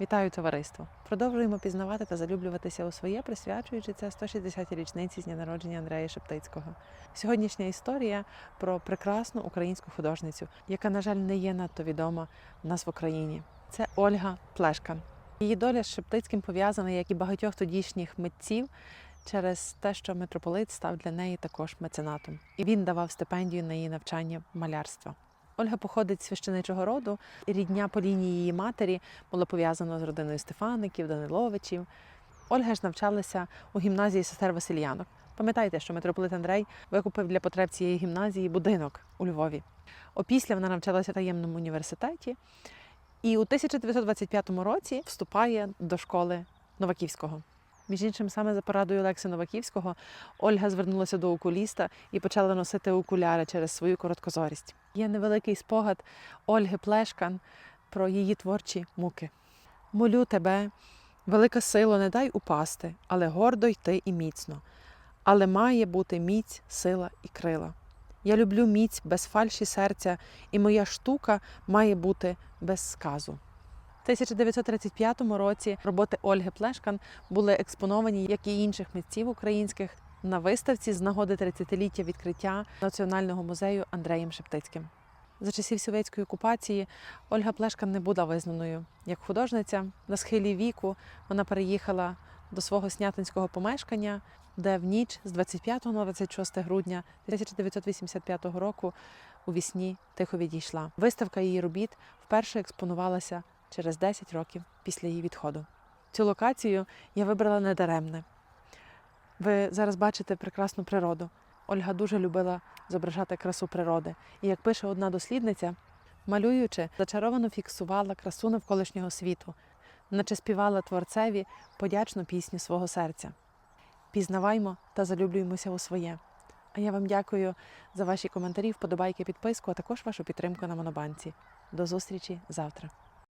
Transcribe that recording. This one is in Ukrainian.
Вітаю товариство! Продовжуємо пізнавати та залюблюватися у своє, присвячуючи це 160-й річниці з дня народження Андрея Шептицького. Сьогоднішня історія про прекрасну українську художницю, яка, на жаль, не є надто відома в нас в Україні. Це Ольга Плешкан. Її доля з Шептицьким пов'язана, як і багатьох тодішніх митців, через те, що митрополит став для неї також меценатом, і він давав стипендію на її навчання малярства. Ольга походить з священичого роду, рідня по лінії її матері було пов'язано з родиною Стефаників, Даниловичів. Ольга ж навчалася у гімназії сестер Васильянок. Пам'ятайте, що митрополит Андрей викупив для потреб цієї гімназії будинок у Львові. Опісля вона навчалася в таємному університеті і у 1925 році вступає до школи Новаківського. Між іншим, саме за порадою Олекси Новаківського Ольга звернулася до окуліста і почала носити окуляри через свою короткозорість. Є невеликий спогад Ольги Плешкан про її творчі муки. Молю тебе, велика сила, не дай упасти, але гордо йти і міцно. Але має бути міць, сила і крила. Я люблю міць без фальші серця, і моя штука має бути без сказу. В 1935 році роботи Ольги Плешкан були експоновані, як і інших митців українських, на виставці з нагоди 30-ліття відкриття Національного музею Андреєм Шептицьким. За часів совєтської окупації Ольга Плешкан не була визнаною як художниця. На схилі віку вона переїхала до свого снятинського помешкання, де в ніч з 25 на 26 грудня 1985 року у вісні тихо відійшла. Виставка її робіт вперше експонувалася через 10 років після її відходу. Цю локацію я вибрала недаремне. Ви зараз бачите прекрасну природу. Ольга дуже любила зображати красу природи. І як пише одна дослідниця, малюючи, зачаровано фіксувала красу навколишнього світу, наче співала творцеві подячну пісню свого серця. Пізнаваймо та залюблюємося у своє. А я вам дякую за ваші коментарі, вподобайки, підписку, а також вашу підтримку на Монобанці. До зустрічі завтра.